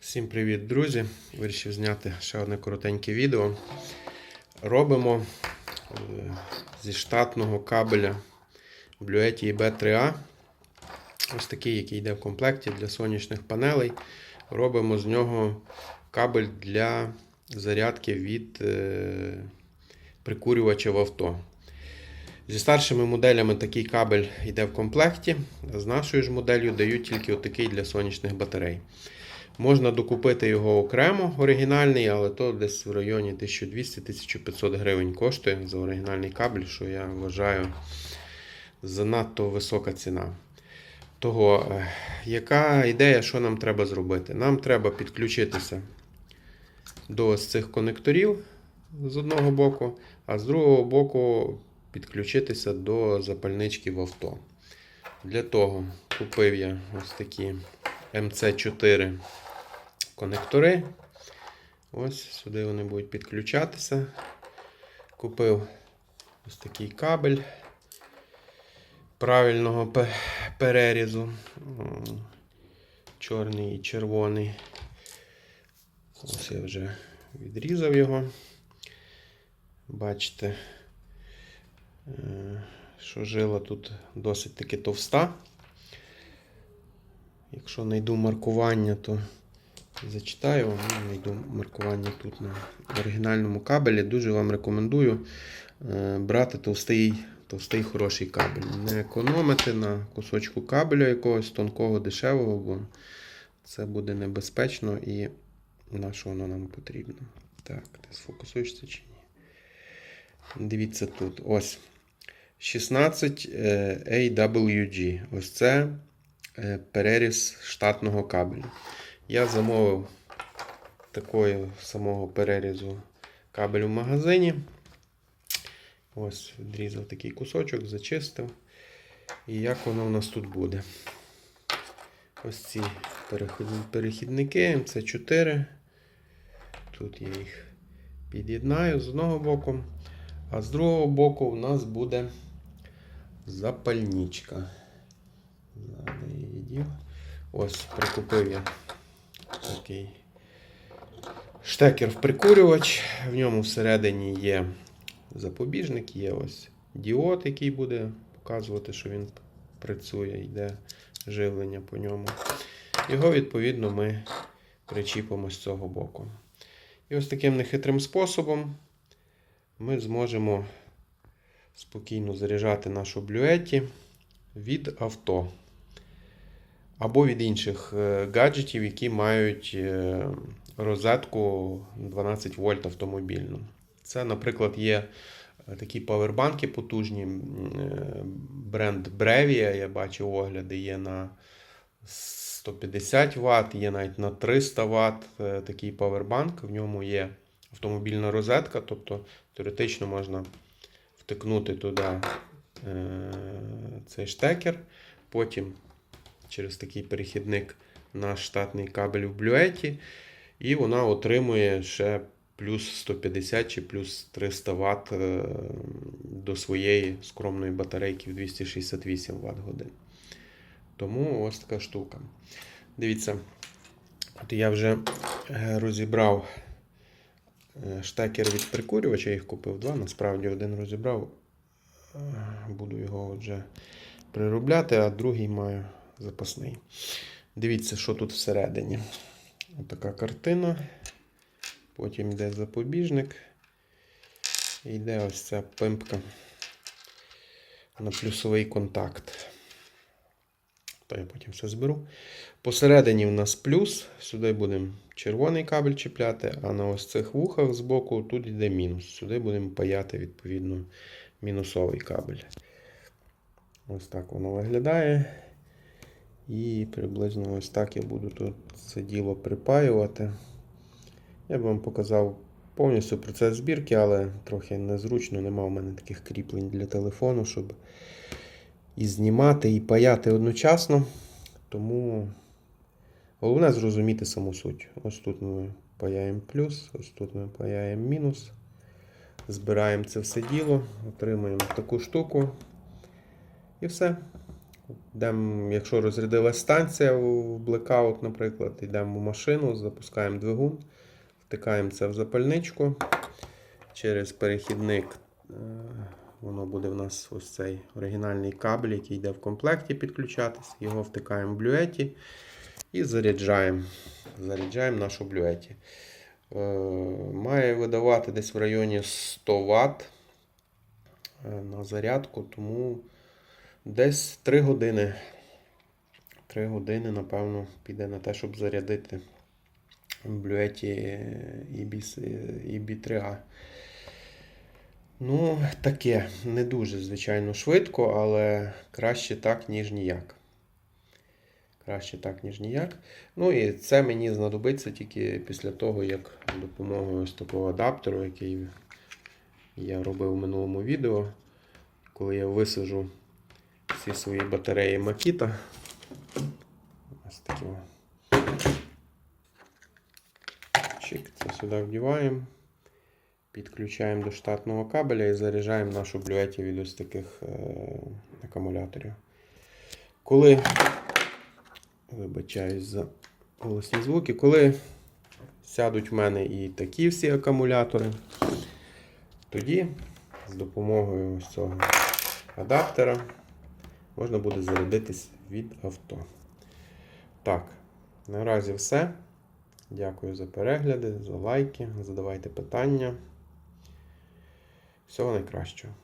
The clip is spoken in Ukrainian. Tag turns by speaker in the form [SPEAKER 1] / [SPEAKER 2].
[SPEAKER 1] Всім привіт, друзі! Вирішив зняти ще одне коротеньке відео. Робимо е, зі штатного кабеля Bluetooth B3A. Ось такий, який йде в комплекті для сонячних панелей. Робимо з нього кабель для зарядки від е, прикурювача в авто. Зі старшими моделями такий кабель йде в комплекті. З нашою ж моделлю дають тільки отакий для сонячних батарей. Можна докупити його окремо, оригінальний, але то десь в районі 1200-1500 гривень коштує за оригінальний кабель, що я вважаю занадто висока ціна. Того, е, яка ідея, що нам треба зробити? Нам треба підключитися до цих конекторів з одного боку, а з другого боку підключитися до запальнички в авто. Для того купив я ось такі MC4 конектори. Ось сюди вони будуть підключатися. Купив ось такий кабель правильного перерізу. Чорний і червоний. Ось я вже відрізав його. Бачите, е, що жила тут досить таки товста. Якщо знайду маркування, то зачитаю вам. Маркування тут на оригінальному кабелі. Дуже вам рекомендую е, брати товстий, товстий хороший кабель. Не економити на кусочку кабеля якогось тонкого, дешевого, бо це буде небезпечно і на що воно нам потрібно. Так, ти сфокусуєшся чи ні? Дивіться тут. Ось. 16 е, AWG. Ось це е, переріз штатного кабелю. Я замовив такої самого перерізу кабель в магазині. Ось відрізав такий кусочок, зачистив. І як воно у нас тут буде? Ось ці перехідники це 4 Тут я їх під'єднаю з одного боку, а з другого боку у нас буде запальничка. Ось прикупив я такий штекер в ньому всередині є запобіжник, є ось діод, який буде показувати, що він працює, йде живлення по ньому. Його, відповідно, ми причіпимо з цього боку. І ось таким нехитрим способом ми зможемо спокійно заряджати нашу блюеті від авто або від інших е, гаджетів, які мають е, розетку 12 вольт автомобільну. Це, наприклад, є е, такі павербанки потужні. Бренд Brevia, я бачив огляди, є на 150 Вт, є навіть на 300 Вт такий павербанк. В ньому є автомобільна розетка, тобто теоретично можна втикнути туди цей штекер, потім через такий перехідник наш штатний кабель в блюеті, і вона отримує ще плюс 150 чи плюс 300 Вт е, до своєї скромної батарейки в 268 Вт годин. Тому ось така штука. Дивіться, от я вже е, розібрав е, штекер від прикурювача, їх купив два, насправді один розібрав. Буду його вже приробляти, а другий маю запасний. Дивіться, що тут всередині. Отака картина. Потім йде запобіжник. І йде ось ця пимпка на плюсовий контакт. То я потім все зберу. Посередині у нас плюс. Сюди будемо червоний кабель чіпляти, а на ось цих вухах збоку тут йде мінус. Сюди будемо паяти, відповідно, мінусовий кабель. Ось так воно виглядає. І приблизно ось так я буду тут це діло припаювати. Я б вам показав повністю процес збірки, але трохи незручно, нема в мене таких кріплень для телефону, щоб і знімати, і паяти одночасно. Тому головне зрозуміти саму суть. Ось тут ми паяємо плюс, ось тут ми паяємо мінус. Збираємо це все діло, отримуємо таку штуку. І все. Йдемо, якщо розрядилась станція в блекаут, наприклад, йдемо в машину, запускаємо двигун, втикаємо це в запальничку. Через перехідник е, воно буде в нас ось цей оригінальний кабель, який йде в комплекті підключатись. Його втикаємо в блюеті і заряджаємо. Заряджаємо нашу блюеті. Е, Має видавати десь в районі 100 Вт на зарядку, тому десь 3 години. 3 години, напевно, піде на те, щоб зарядити блюеті EB3A. Ну, таке, не дуже, звичайно, швидко, але краще так, ніж ніяк. Краще так, ніж ніяк. Ну і це мені знадобиться тільки після того, як допомогою ось такого адаптеру, який я робив в минулому відео, коли я висажу всі свої батареї Makita. Ось такі. Чик, це сюди вдіваємо. Підключаємо до штатного кабеля і заряджаємо нашу блюеті від ось таких е, акумуляторів. Коли вибачаюсь за голосні звуки, коли сядуть в мене і такі всі акумулятори, тоді з допомогою ось цього адаптера можна буде зарядитись від авто. Так, наразі все. Дякую за перегляди, за лайки, задавайте питання. Всього найкращого.